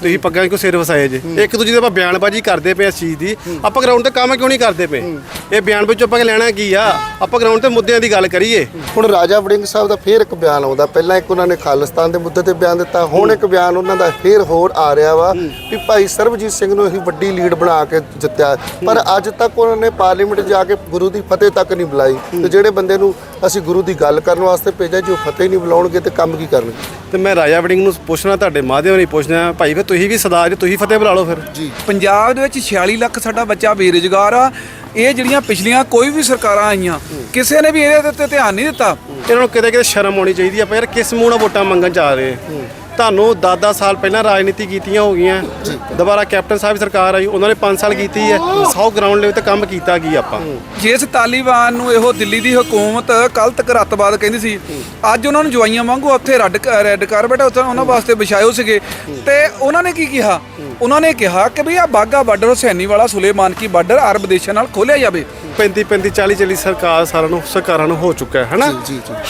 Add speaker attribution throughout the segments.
Speaker 1: ਤੁਸੀਂ ਪੱਗਾਂ ਕੋ ਸਿਰ ਵਸਾਏ ਜੇ। ਇੱਕ ਦੂਜੇ ਦੇ ਆਪਾਂ ਬਿਆਨਬਾਜ਼ੀ ਕਰਦੇ ਪਏ ਇਸ ਚੀਜ਼ ਦੀ। ਆਪਾਂ ਗਰਾਊਂਡ ਤੇ ਕੰਮ ਕਿਉਂ ਨਹੀਂ ਕਰਦੇ ਪਏ? ਇਹ ਬਿਆਨ ਵਿੱਚ ਆਪਾਂ ਲੈਣਾ ਕੀ ਆ? ਆਪਾਂ ਗਰਾਊਂਡ ਤੇ ਮੁੱਦਿਆਂ ਦੀ ਗੱਲ ਕਰੀਏ।
Speaker 2: ਹੁਣ ਰਾਜਾ ਵੜਿੰਗ ਸਾਹਿਬ ਦਾ ਫੇਰ ਇੱਕ ਬਿਆਨ ਆਉਂਦਾ। ਪਹਿਲਾਂ ਇੱਕ ਉਹਨਾਂ ਨੇ ਖਾਲਿਸਤਾਨ ਦੇ ਮੁੱਦੇ ਤੇ ਬਿਆਨ ਦਿੱਤਾ। ਹੁਣ ਇੱਕ ਬਿਆਨ ਉਹਨਾਂ ਦਾ ਫੇਰ ਹੋਰ ਆ ਰਿਹਾ ਵਾ ਵੀ ਭਾਈ ਸਰਬਜੀਤ ਸਿੰਘ ਨੂੰ ਅਸੀਂ ਵੱਡੀ ਲੀਡ ਬਣਾ ਕੇ ਜਿੱਤਿਆ। ਪਰ ਅੱਜ ਤੱਕ ਉਹਨਾਂ ਨੇ ਪਾਰਲੀਮੈਂਟ ਜਾ ਕੇ ਗੁਰੂ ਦੀ ਫਤਿਹ ਤੱਕ ਨਹੀਂ ਬੁਲਾਈ। ਤੇ ਜਿਹੜੇ ਬੰਦੇ ਨੂੰ ਅਸੀਂ ਗੁਰੂ ਦੀ ਗੱਲ ਕਰਨ ਵਾਸਤੇ ਭੇਜਿਆ ਜੋ ਫਤਿਹ ਨਹੀਂ ਬੁਲਾਉਣਗੇ ਤੇ ਕੰਮ ਕੀ ਕਰਨਗੇ?
Speaker 1: ਤੇ ਮੈਂ ਰਾਜਾ ਵੜਿੰਗ ਨੂੰ ਪੁੱਛਣਾ ਤੁਹਾਡੇ ਮਾਧਿਅਮ ਨਹੀਂ ਪੁੱਛਣਾ ਭਾਈ ਤੁਸੀਂ ਵੀ ਸਰਦਾਰ ਜੀ ਤੁਸੀਂ ਫਤਿਹ ਬੁਲਾ ਲਓ ਫਿਰ।
Speaker 2: ਜੀ।
Speaker 3: ਪੰਜਾਬ ਦੇ ਵਿੱਚ 46 ਲੱਖ ਸਾਡਾ ਬੱਚਾ ਬੇਰੁਜ਼ਗਾਰ ਆ। ਇਹ ਜਿਹੜੀਆਂ ਪਿਛਲੀਆਂ ਕੋਈ ਵੀ ਸਰਕਾਰਾਂ ਆਈਆਂ ਕਿਸੇ ਨੇ ਵੀ ਇਹਦੇ ਉੱਤੇ ਧਿਆਨ ਨਹੀਂ ਦਿੱਤਾ।
Speaker 1: ਇਹਨਾਂ ਨੂੰ ਕਿਤੇ ਕਿਤੇ ਸ਼ਰਮ ਆਉਣੀ ਚਾਹੀਦੀ ਆ ਆਪਾਂ ਯਾਰ ਕਿਸ ਮੂੰਹ ਨਾਲ ਵੋਟਾਂ ਮੰਗਣ ਜਾ ਰਹੇ ਤੁਹਾਨੂੰ 10-10 ਸਾਲ ਪਹਿਲਾਂ ਰਾਜਨੀਤੀ ਕੀਤੀਆਂ ਹੋ ਗਈਆਂ। ਦੁਬਾਰਾ ਕੈਪਟਨ ਸਾਹਿਬ ਸਰਕਾਰ ਆਈ ਉਹਨਾਂ ਨੇ 5 ਸਾਲ ਕੀਤੀ ਹੈ। 100 ਗਰਾਊਂਡ ਲੈਵਲ ਤੇ ਕੰਮ ਕੀਤਾ ਕੀ ਆਪਾਂ?
Speaker 3: ਜਿਸ ਤਾਲੀਬਾਨ ਨੂੰ ਇਹੋ ਦਿੱਲੀ ਦੀ ਹਕੂਮਤ ਕੱਲ ਤੱਕ ਰੱਤਬਾਦ ਕਹਿੰਦੀ ਸੀ ਅੱਜ ਉਹਨਾਂ ਨੂੰ ਜਵਾਈਆਂ ਵਾਂਗੂ ਉੱਥੇ ਰੈੱਡ ਰੈੱਡ ਕਾਰਪੇਟ ਉੱਥੇ ਉਹਨਾਂ ਵਾਸਤੇ ਵਿਛਾਇਓ ਸੀਗੇ। ਤੇ ਉਹਨਾਂ ਨੇ ਕੀ ਕਿਹਾ? ਉਹਨਾਂ ਨੇ ਕਿਹਾ ਕਿ ਵੀ ਆ ਬਾਗਾ ਬਾਰਡਰ ਹੁਸੈਨੀ ਵਾਲਾ ਸੁਲੇਮਾਨ ਕੀ ਬਾਰਡਰ ਅਰਬ ਦੇਸ਼ਾਂ ਨਾਲ ਖੋਲਿਆ ਜਾਵੇ।
Speaker 1: 35 35 40 40 ਸਰਕਾਰ ਸਾਰਿਆਂ ਨੂੰ ਸਰਕਾਰਾਂ ਨੂੰ ਹੋ ਚੁੱਕਾ ਹੈ ਹਨਾ।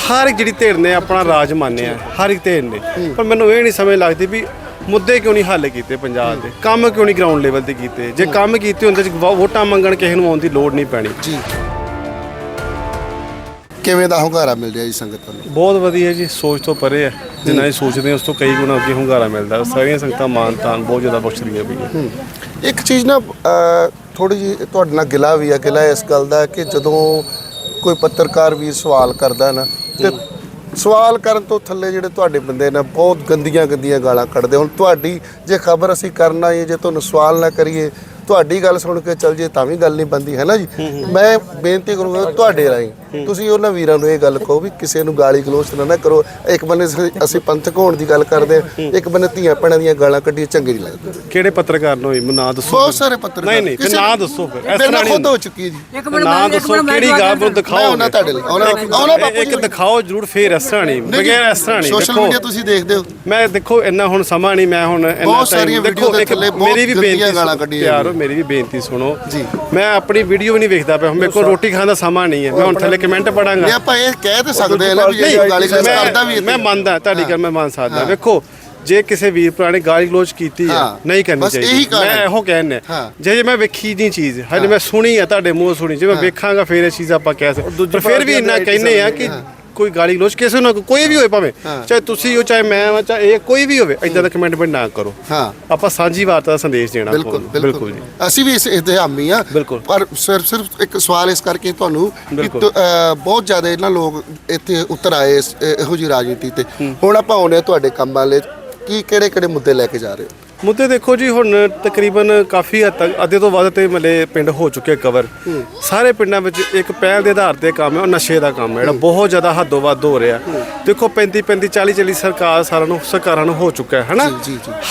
Speaker 1: ਹਰ ਇੱਕ ਜਿਹੜੀ ਧਿਰ ਨੇ ਆਪਣਾ ਰਾਜ ਮੰਨਿਆ ਹਰ ਇੱਕ ਧਿਰ ਨੇ। ਪਰ ਮੈਨੂੰ ਇਹ ਨਹੀਂ ਸਮਝ ਲੱਗਦੀ ਵੀ ਮੁੱਦੇ ਕਿਉਂ ਨਹੀਂ ਹੱਲ ਕੀਤੇ ਪੰਜਾਬ ਦੇ? ਕੰਮ ਕਿਉਂ ਨਹੀਂ ਗਰਾਊਂਡ ਲੈਵਲ ਤੇ ਕੀਤੇ? ਜੇ ਕੰਮ ਕੀਤੇ ਹੁੰਦੇ ਵੋ- ਵੋਟਾਂ ਮੰਗਣ ਕਿਸੇ ਨੂੰ ਆਉਣ ਦੀ ਲੋੜ ਨਹੀਂ ਪੈਣੀ।
Speaker 2: ਜੀ। ਕਿਵੇਂ ਦਾ ਹੁੰਗਾਰਾ ਮਿਲ ਰਿਹਾ ਜੀ ਸੰਗਤ ਵੱਲੋਂ?
Speaker 1: ਬਹੁਤ ਵਧੀਆ ਜੀ ਸੋਚ ਤੋਂ ਪਰੇ ਹੈ। ਜਿੰਨਾ ਇਹ ਸੋਚਦੇ ਹਾਂ ਉਸ ਤੋਂ ਕਈ ਗੁਣਾ ਅੱਗੇ ਹੁੰਗਾਰਾ ਮਿਲਦਾ। ਸਾਰੀਆਂ ਸੰਗਤਾਂ ਮਾਨ ਤਾਨ ਬਹੁਤ ਜ਼ਿਆਦਾ ਬਖਸ਼ਦੀਆਂ ਪਈਆਂ।
Speaker 2: ਇੱਕ ਚੀਜ਼ ਨਾ ਥੋੜੀ ਜੀ ਤੁਹਾਡੇ ਨਾਲ ਗਿਲਾ ਵੀ ਆ ਗਿਲਾ ਇਸ ਗੱਲ ਦਾ ਕਿ ਜਦੋਂ ਕੋਈ ਪੱਤਰਕਾਰ ਵੀਰ ਸਵਾਲ ਕਰਦਾ ਨਾ ਤੇ ਸਵਾਲ ਕਰਨ ਤੋਂ ਥੱਲੇ ਜਿਹੜੇ ਤੁਹਾਡੇ ਬੰਦੇ ਨੇ ਬਹੁਤ ਗੰਦੀਆਂ ਗੰਦੀਆਂ ਗਾਲਾਂ ਕੱਢਦੇ। ਹੁਣ ਤੁਹਾਡੀ ਜੇ ਖਬਰ ਅਸੀਂ ਕਰਨਾ ਹੈ ਜੇ ਤੁਹਾਨੂੰ ਸਵਾਲ ਨਾ ਕਰੀਏ ਤੁਹਾਡੀ ਗੱਲ ਸੁਣ ਕੇ ਚੱਲ ਜੇ ਤਾਂ ਵੀ ਗੱਲ ਨਹੀਂ ਬੰਦੀ ਹੈ ਨਾ ਜੀ? ਮੈਂ ਬੇਨਤੀ ਕਰੂੰਗਾ ਤੁਹਾਡੇ ਰਾਹੀਂ ਤੁਸੀਂ ਉਹਨਾਂ ਵੀਰਾਂ ਨੂੰ ਇਹ ਗੱਲ ਕਹੋ ਵੀ ਕਿਸੇ ਨੂੰ ਗਾਲੀ ਗਲੋਚ ਨਾ ਨਾ ਕਰੋ। ਇੱਕ ਬੰਨੇ ਅਸੀਂ- ਅਸੀਂ ਪੰਥਕ ਹੋਣ ਦੀ ਗੱਲ ਕਰਦੇ ਹਾਂ ਇੱਕ ਬੰਨੇ ਧੀਆਂ ਭੈਣਾਂ ਦੀਆਂ ਗਾਲਾਂ ਕੱਢੀਆਂ ਚੰਗੀ ਨਹੀਂ ਲੱਗਦੀ।
Speaker 1: ਕਿਹੜੇ ਪੱਤਰਕਾਰ ਨੂੰ ਹੋਈ? ਮੈਨੂੰ ਨਾਂ ਦੱਸੋ
Speaker 2: ਬਹੁਤ ਸਾਰੇ ਪੱਤਰਕਾਰ।
Speaker 1: ਨਹੀਂ ਨਹੀਂ ਫਿਰ
Speaker 2: ਕਿਸੇ-
Speaker 1: ਨਾਂ ਦੱਸੋ ਫਿਰ। ਇਸ
Speaker 2: ਮੇਰੇ
Speaker 1: ਤਰ੍ਹਾਂ
Speaker 2: ਨਾਲ ਖੁਦ। ਹੋ ਚੁੱਕੀ ਹੈ ਜੀ।
Speaker 4: ਇੱਕ ਮਿੰਟ
Speaker 1: ਨਾਂ
Speaker 4: ਮੈਂ- ਇੱਕ
Speaker 1: ਦੱਸੋ
Speaker 4: ਮਿੰਟ ਮੈਂ
Speaker 1: ਕਿਹੜੀ
Speaker 4: ਜਵਾਬ
Speaker 1: ਗੱਲ ਨੂੰ
Speaker 4: ਦਿੰਦਾ।
Speaker 1: ਦਿਖਾਓ
Speaker 2: ਮੈਂ ਉਹਨਾਂ ਤੁਹਾਡੇ ਲਈ। ਆਉਣਾ ਆਉਣਾ ਬਾਪੂ
Speaker 1: ਇੱਕ ਦਿਖਾਓ ਜਰੂਰ ਫੇਰ ਇਸ ਤਰ੍ਹਾਂ ਨਹੀਂ। ਬਗੈਰ ਇਸ ਤਰ੍ਹਾਂ ਨਹੀਂ
Speaker 2: ਸੋਸ਼ਲ
Speaker 1: ਦੇਖੋ।
Speaker 2: ਮੀਡੀਆ ਤੁਸੀਂ ਦੇਖਦੇ ਹੋ।
Speaker 1: ਮੈਂ ਦੇਖੋ ਇੰਨਾ ਹੁਣ ਸਮਾਂ ਨਹੀਂ ਮੈਂ ਹੁਣ ਇੰਨਾ
Speaker 2: ਬਹੁਤ
Speaker 1: time-
Speaker 2: ਸਾਰੀਆਂ
Speaker 1: ਦੇਖੋ,
Speaker 2: ਵੀਡੀਓ ਦੇ
Speaker 1: ਇੱਕ
Speaker 2: ਥੱਲੇ ਬਹੁਤ
Speaker 1: ਮੇਰੀ ਵੀ
Speaker 2: ਗੰਦੀਆਂ
Speaker 1: ਬੇਨਤੀ
Speaker 2: ਗਾਲਾਂ
Speaker 1: ਸੁਣੋ,
Speaker 2: ਕੱਢੀਆਂ
Speaker 1: ਪਿਆਰੋ ਮੇਰੀ ਵੀ ਬੇਨਤੀ ਸੁਣੋ।
Speaker 2: ਜੀ।
Speaker 1: ਮੈਂ ਆਪਣੀ ਵੀਡੀਓ ਵੀ ਨਹੀਂ ਵੇਖਦਾ ਪਿਆ ਮੇਰੇ ਕੋਲ ਰੋਟੀ ਖਾਣ ਦਾ ਸਮਾਂ ਨਹੀਂ ਹੈ। ਮੈਂ ਹੁਣ ਥੱਲੇ ਕਮੈਂਟ ਪੜਾਂਗਾ
Speaker 2: ਨਹੀਂ ਆਪਾਂ ਇਹ ਕਹਿ ਤੇ ਸਕਦੇ ਹਾਂ ਨਾ ਵੀ ਇਹ ਗਾਲੀ ਗਲੋਚ ਕਰਦਾ ਵੀ
Speaker 1: ਮੈਂ ਮੰਨਦਾ ਤੁਹਾਡੀ ਗੱਲ ਮੈਂ ਮੰਨ ਸਕਦਾ। ਵੇਖੋ ਜੇ ਕਿਸੇ ਵੀਰ ਨੇ ਗਾਲੀ ਗਲੋਚ ਕੀਤੀ ਹੈ। ਨਹੀਂ ਕਰਨੀ ਚਾਹੀਦੀ। ਮੈਂ। ਇਹੋ ਕਹਿੰਦਾ।
Speaker 2: ਹਾਂ।
Speaker 1: ਜੇ ਜੇ ਮੈਂ ਵੇਖੀ ਨਹੀਂ ਚੀਜ਼ ਹਜੇ ਮੈਂ ਸੁਣੀ ਆ ਤੁਹਾਡੇ ਮੂੰਹ ਸੁਣੀ। ਜੇ ਮੈਂ ਵੇਖਾਂਗਾ ਫਿਰ ਇਹ ਚੀਜ਼ ਆਪਾਂ ਕਹਿ ਸਕਦੇ। ਪਰ ਫਿਰ ਵੀ ਇੰਨਾ ਕਹਿੰਦੇ ਆ ਕਿ ਕੋਈ ਗਾਲੀ ਗਲੋਚ ਕਿਸੇ ਨੂੰ ਕੋਈ ਵੀ ਹੋਵੇ ਭਾਵੇਂ ਚਾਹੇ ਤੁਸੀਂ ਹੋ ਚਾਹੇ ਮੈਂ ਹਾਂ ਚਾਹੇ ਇਹ ਕੋਈ ਵੀ ਹੋਵੇ ਇਦਾਂ ਦਾ ਕਮੈਂਟ ਵੀ ਨਾ ਕਰੋ।
Speaker 2: ਹਾਂ।
Speaker 1: ਆਪਾਂ ਸਾਂਝੀ ਵਾਰਤਾ ਦਾ ਸੰਦੇਸ਼ ਦੇਣਾ
Speaker 2: ਬਿਲਕੁਲ
Speaker 1: ਆਪਾਂ ਨੂੰ।
Speaker 2: ਬਿਲਕੁਲ
Speaker 1: ਜੀ।
Speaker 2: ਅਸੀਂ ਵੀ ਇਸ ਹਾਮੀ ਆ
Speaker 1: ਬਿਲਕੁਲ।
Speaker 2: ਪਰ ਸਿਰਫ ਸਿਰਫ ਇੱਕ ਸਵਾਲ ਇਸ ਕਰਕੇ ਤੁਹਾਨੂੰ ਕਿ
Speaker 1: ਬਿਲਕੁਲ।
Speaker 2: ਤ- ਅਹ ਬਹੁਤ ਜ਼ਿਆਦਾ ਇਹਨਾਂ ਲੋਕ ਇੱਥੇ ਉਤਰ ਆਏ ਇਸ- ਇਹ- ਇਹੋ ਜੀ ਰਾਜਨੀਤੀ ਤੇ। ਹੁਣ ਆਪਾਂ ਆਉਨੇ ਤੁਹਾਡੇ ਕੰਮ ਵਾਲੇ ਕੀ ਕਿਹੜੇ ਕਿਹੜੇ ਮੁੱਦੇ ਲੈ ਕੇ ਜਾ ਰਹੇ ਹੋ?
Speaker 1: ਮੁੱਦੇ ਦੇਖੋ ਜੀ ਹੁਣ ਤਕਰੀਬਨ ਕਾਫੀ ਹੱਦ ਤੱਕ ਅੱਧੇ ਤੋਂ ਵੱਧ ਤੇ ਮਲੇ ਪਿੰਡ ਹੋ ਚੁੱਕੇ ਕਵਰ ਸਾਰੇ ਪਿੰਡਾਂ ਵਿੱਚ ਇੱਕ ਪਹਿਲ ਦੇ ਆਧਾਰ ਤੇ ਕੰਮ ਹੈ ਉਹ ਨਸ਼ੇ ਦਾ ਕੰਮ ਹੈ ਜਿਹੜਾ ਬਹੁਤ ਜ਼ਿਆਦਾ ਹੱਦੋਂ ਵੱਧ ਹੋ ਰਿਹਾ। ਦੇਖੋ 35 35 40 40 ਸਰਕਾਰ ਸਾਰਿਆਂ ਨੂੰ ਸਰਕਾਰਾਂ ਨੂੰ ਹੋ ਚੁੱਕਾ ਹੈ ਹਨਾ।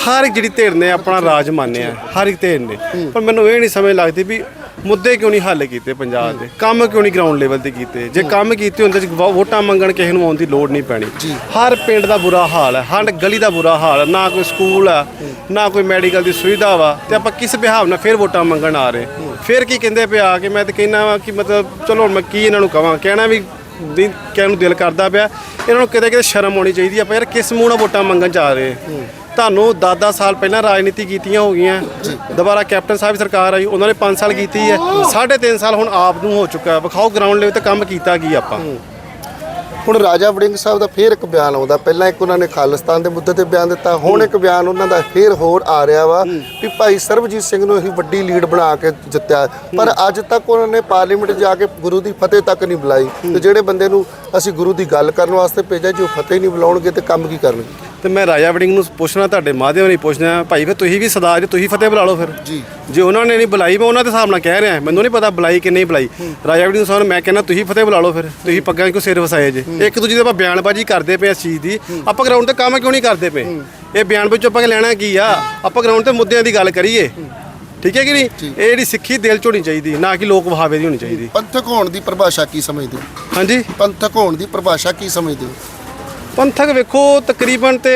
Speaker 1: ਹਰ ਇੱਕ ਜਿਹੜੀ ਧਿਰ ਨੇ ਆਪਣਾ ਰਾਜ ਮੰਨਿਆ ਹਰ ਇੱਕ ਧਿਰ ਨੇ। ਪਰ ਮੈਨੂੰ ਇਹ ਨਹੀਂ ਸਮਝ ਲੱਗਦੀ ਵੀ ਮੁੱਦੇ ਕਿਉਂ ਨਹੀਂ ਹੱਲ ਕੀਤੇ ਪੰਜਾਬ ਦੇ? ਕੰਮ ਕਿਉਂ ਨਹੀਂ ਗਰਾਊਂਡ ਲੈਵਲ ਤੇ ਕੀਤੇ? ਜੇ ਕੰਮ ਕੀਤੇ ਹੁੰਦੇ ਵੋ- ਵੋਟਾਂ ਮੰਗਣ ਕਿਸੇ ਨੂੰ ਆਉਣ ਦੀ ਲੋੜ ਨਹੀਂ ਪੈਣੀ। ਹਰ ਪਿੰਡ ਦਾ ਬੁਰਾ ਹਾਲ ਹੈ ਹਰ ਗਲੀ ਦਾ ਬੁਰਾ ਹਾਲ ਹੈ ਨਾ ਕੋਈ ਸਕੂਲ ਆ ਨਾ ਕੋਈ ਮੈਡੀਕਲ ਦੀ ਸੁਵਿਧਾ ਵਾ ਤੇ ਆਪਾਂ ਕਿਸ ਬਿਹਾਵ ਨਾਲ ਫਿਰ ਵੋਟਾਂ ਮੰਗਣ ਆ ਰਹੇ? ਫਿਰ ਕੀ ਕਹਿੰਦੇ ਪਿਆ ਕਿ ਮੈਂ ਤੇ ਕਹਿੰਦਾ ਵਾ ਕਿ ਮਤਲਬ ਚਲੋ ਹੁਣ ਮੈਂ ਕੀ ਇਹਨਾਂ ਨੂੰ ਕਵਾਂ? ਕਹਿਣਾ ਵੀ ਨਹੀਂ ਕਹਿਣ ਨੂੰ ਦਿਲ ਕਰਦਾ ਪਿਆ। ਇਹਨਾਂ ਨੂੰ ਕਿਤੇ ਕਿਤੇ ਸ਼ਰਮ ਆਉਣੀ ਚਾਹੀਦੀ ਆ ਆਪਾਂ ਯਾਰ ਕਿਸ ਮੂੰਹ ਨਾਲ ਵੋਟਾਂ ਮੰਗਣ ਜਾ ਰਹੇ? ਤੁਹਾਨੂੰ 10-10 ਸਾਲ ਪਹਿਲਾਂ ਰਾਜਨੀਤੀ ਕੀਤੀਆਂ ਹੋ ਗਈਆਂ। ਦੁਬਾਰਾ ਕੈਪਟਨ ਸਾਹਿਬ ਸਰਕਾਰ ਆਈ ਉਹਨਾਂ ਨੇ 5 ਸਾਲ ਕੀਤੀ ਹੈ। ਸਾਢੇ ਤਿੰਨ ਸਾਲ ਹੁਣ ਆਪ ਨੂੰ ਹੋ ਚੁੱਕਾ ਵਿਖਾਓ ਗਰਾਊਂਡ ਲੈਵਲ ਤੇ ਕੰਮ ਕੀਤਾ ਕੀ ਆਪਾਂ।
Speaker 2: ਹੁਣ ਰਾਜਾ ਵੜਿੰਗ ਸਾਹਿਬ ਦਾ ਫੇਰ ਇੱਕ ਬਿਆਨ ਆਉਂਦਾ। ਪਹਿਲਾਂ ਇੱਕ ਉਹਨਾਂ ਨੇ ਖਾਲਿਸਤਾਨ ਦੇ ਮੁੱਦੇ ਤੇ ਬਿਆਨ ਦਿੱਤਾ। ਹੁਣ ਇੱਕ ਬਿਆਨ ਉਹਨਾਂ ਦਾ ਫੇਰ ਹੋਰ ਆ ਰਿਹਾ ਵਾ ਵੀ ਭਾਈ ਸਰਬਜੀਤ ਸਿੰਘ ਨੂੰ ਅਸੀਂ ਵੱਡੀ ਲੀਡ ਬਣਾ ਕੇ ਜਿੱਤਿਆ। ਪਰ ਅੱਜ ਤੱਕ ਉਹਨਾਂ ਨੇ ਪਾਰਲੀਮੈਂਟ ਜਾ ਕੇ ਗੁਰੂ ਦੀ ਫਤਿਹ ਤੱਕ ਨਹੀਂ ਬੁਲਾਈ। ਤੇ ਜਿਹੜੇ ਬੰਦੇ ਨੂੰ ਅਸੀਂ ਗੁਰੂ ਦੀ ਗੱਲ ਕਰਨ ਵਾਸਤੇ ਭੇਜਿਆ ਜੋ ਫਤਿਹ ਨਹੀਂ ਬੁਲਾਉਣਗੇ ਤੇ ਕੰਮ ਕੀ ਕਰਨਗੇ?
Speaker 1: ਤੇ ਮੈਂ ਰਾਜਾ ਵੜਿੰਗ ਨੂੰ ਪੁੱਛਣਾ ਤੁਹਾਡੇ ਮਾਧਿਅਮ ਨਹੀਂ ਪੁੱਛਣਾ ਭਾਈ ਫਿਰ ਤੁਸੀਂ ਵੀ ਸਰਦਾਰ ਜੀ ਤੁਸੀਂ ਫਤਿਹ ਬੁਲਾ ਲਓ ਫਿਰ।
Speaker 2: ਜੀ।
Speaker 1: ਜੇ ਉਹਨਾਂ ਨੇ ਨਹੀਂ ਬੁਲਾਈ ਮੈਂ ਉਹਨਾਂ ਦੇ ਹਿਸਾਬ ਨਾਲ ਕਹਿ ਰਿਹਾ ਮੈਨੂੰ ਨਹੀਂ ਪਤਾ ਬੁਲਾਈ ਕਿ ਨਹੀਂ ਬੁਲਾਈ। ਰਾਜਾ ਵੜਿੰਗ ਸਾਹਿਬ ਮੈਂ ਕਹਿੰਦਾ ਤੁਸੀਂ ਫਤਿਹ ਬੁਲਾ ਲਓ ਫਿਰ ਤੁਸੀਂ ਪੱਗਾਂ ਕੋ ਸਿਰ ਵਸਾਏ ਜੇ? ਇੱਕ ਦੂਜੇ ਦੇ ਆਪਾਂ ਬਿਆਨਬਾਜ਼ੀ ਕਰਦੇ ਪਏ ਇਸ ਚੀਜ਼ ਦੀ। ਆਪਾਂ ਗਰਾਊਂਡ ਤੇ ਕੰਮ ਕਿਉਂ ਨਹੀਂ ਕਰਦੇ ਪਏ? ਇਹ ਬਿਆਨ ਵਿੱਚ ਆਪਾਂ ਲੈਣਾ ਕੀ ਆ? ਆਪਾਂ ਗਰਾਊਂਡ ਤੇ ਮੁੱਦਿਆਂ ਦੀ ਗੱਲ ਕਰੀਏ। ਠੀਕ ਹੈ ਕਿ ਨਹੀਂ? ਇਹ ਜਿਹੜੀ ਸਿੱਖੀ ਦਿਲ ਚ ਹੋਣੀ ਚਾਹੀਦੀ ਨਾ ਕਿ ਲੋਕ ਵਹਾਵੇ ਦੀ ਹੋਣੀ ਚਾਹੀਦੀ।
Speaker 2: ਪੰਥਕ ਹੋਣ ਦੀ ਪਰਿਭਾਸ਼ਾ ਕੀ ਸਮਝਦੇ ਹੋ?
Speaker 1: ਹਾਂਜੀ।
Speaker 2: ਪੰਥਕ ਹੋਣ ਦੀ ਪਰਿਭਾਸ਼ਾ ਕੀ ਸਮਝਦੇ ਹੋ?
Speaker 1: ਪੰਥਕ ਵੇਖੋ ਤਕਰੀਬਨ ਤੇ